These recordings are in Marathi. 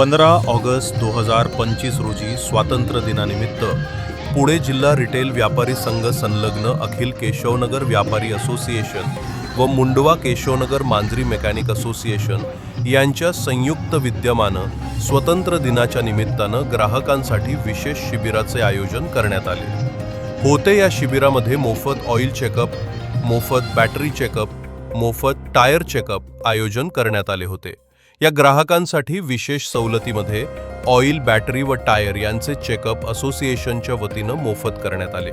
पंधरा ऑगस्ट दो हजार पंचवीस रोजी स्वातंत्र्य दिनानिमित्त पुणे जिल्हा रिटेल व्यापारी संघ संलग्न अखिल केशवनगर व्यापारी असोसिएशन व मुंडवा केशवनगर मांजरी मेकॅनिक असोसिएशन यांच्या संयुक्त विद्यमानं स्वतंत्र दिनाच्या निमित्तानं ग्राहकांसाठी विशेष शिबिराचे आयोजन करण्यात आले. होते या शिबिरामध्ये मोफत ऑइल चेकअप मोफत बॅटरी चेकअप मोफत टायर चेकअप आयोजन करण्यात आले होते. या ग्राहकांसाठी विशेष सवलतीमध्ये ऑइल बॅटरी व टायर यांचे चेकअप असोसिएशनच्या वतीनं मोफत करण्यात आले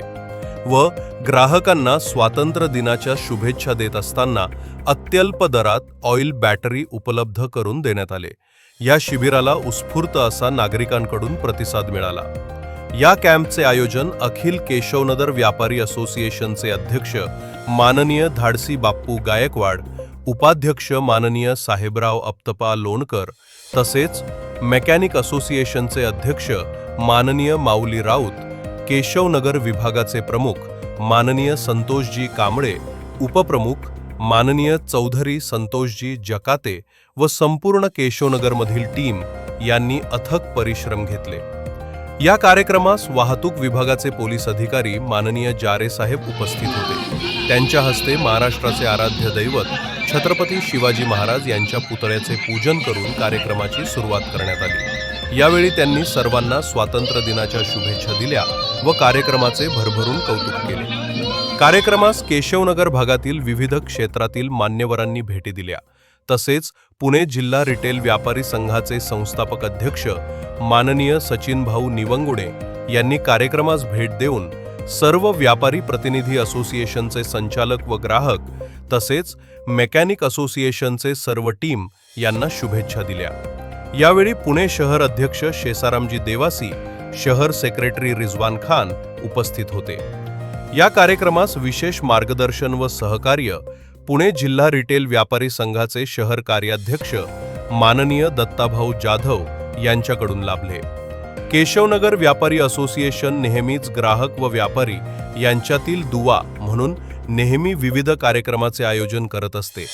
व ग्राहकांना स्वातंत्र्य दिनाच्या शुभेच्छा देत असताना अत्यल्प दरात ऑइल बॅटरी उपलब्ध करून देण्यात आले. या शिबिराला उत्स्फूर्त असा नागरिकांकडून प्रतिसाद मिळाला. या कॅम्पचे आयोजन अखिल केशवनगर व्यापारी असोसिएशनचे अध्यक्ष माननीय धाडसी बाप्पू गायकवाड उपाध्यक्ष माननीय साहेबराव अप्तपा लोणकर तसेच मेकॅनिक असोसिएशनचे अध्यक्ष माननीय माऊली राऊत केशवनगर विभागाचे प्रमुख माननीय संतोषजी कांबळे उपप्रमुख माननीय चौधरी संतोषजी जकाते व संपूर्ण केशवनगरमधील टीम यांनी अथक परिश्रम घेतले. या कार्यक्रमास वाहतूक विभागाचे पोलीस अधिकारी माननीय जारे साहेब उपस्थित होते. त्यांच्या हस्ते महाराष्ट्राचे आराध्य दैवत छत्रपती शिवाजी महाराज यांच्या पुतळ्याचे पूजन करून कार्यक्रमाची सुरुवात करण्यात आली. यावेळी त्यांनी सर्वांना स्वातंत्र्य दिनाच्या शुभेच्छा दिल्या व कार्यक्रमाचे भरभरून कौतुक केले. कार्यक्रमास केशवनगर भागातील विविध क्षेत्रातील मान्यवरांनी भेटी दिल्या. तसेच पुणे जिल्हा रिटेल व्यापारी संघाचे संस्थापक अध्यक्ष माननीय सचिन भाऊ निवंगुडे यांनी कार्यक्रमास भेट देऊन सर्व व्यापारी प्रतिनिधी असोसिएशनचे संचालक व ग्राहक तसेच मेकॅनिक असोसिएशनचे सर्व टीम यांना शुभेच्छा दिल्या. यावेळी पुणे शहर अध्यक्ष शेसारामजी देवासी शहर सेक्रेटरी रिजवान खान उपस्थित होते. या कार्यक्रमास विशेष मार्गदर्शन व सहकार्य पुणे जिल्हा रिटेल व्यापारी संघाचे शहर कार्याध्यक्ष माननीय दत्ताभाऊ जाधव यांच्याकडून लाभले. केशवनगर व्यापारी असोसिएशन नेहमीच ग्राहक व व्यापारी यांच्यातील दुवा म्हणून नेहमी विविध कार्यक्रमाचे आयोजन करत असते.